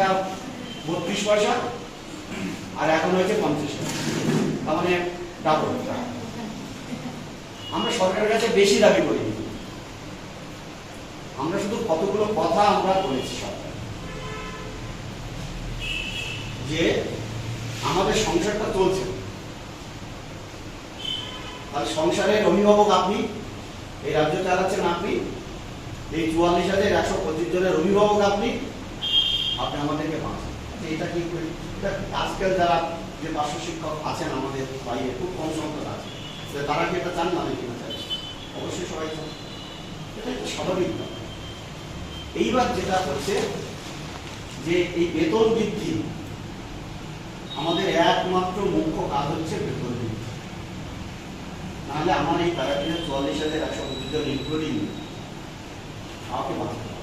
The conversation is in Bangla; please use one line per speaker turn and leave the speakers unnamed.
টাকা বত্রিশ পয়সা, আর এখন হয়েছে পঞ্চাশ টাকা। তার মানে আমরা সরকারের কাছে বেশি দাবি করি। আমরা শুধু কতগুলো কথা আমরা বলেছি সরকার। যে আমাদের সংসারটা চলছে। তাহলে সংসারের অভিভাবক আপনি, এই রাজ্য চালাচ্ছেন আপনি, এই চুয়াল্লিশ হাজার একশো পঁচিশ জনের অভিভাবক আপনি আপনি আমাদেরকে বাঁচান। আচ্ছা, এটা কি করে? আজকাল যারা যে পার্শ্ব শিক্ষক আছেন আমাদের বাইরে খুব কম সংখ্যক আছে। তারা কি এটা চান না নাকি না চান অবশ্যই সবাই চান। এটা স্বাভাবিক। এইবার যেটা হচ্ছে যে এই বেতন বৃদ্ধি আমাদের একমাত্র মুখ্য কাজ হচ্ছে বেতন বৃদ্ধি। নাহলে আমার এই প্যারাটিনের চুয়াল্লিশ হাজার একশো ইনক্লুডিং কাউকে বাঁচতে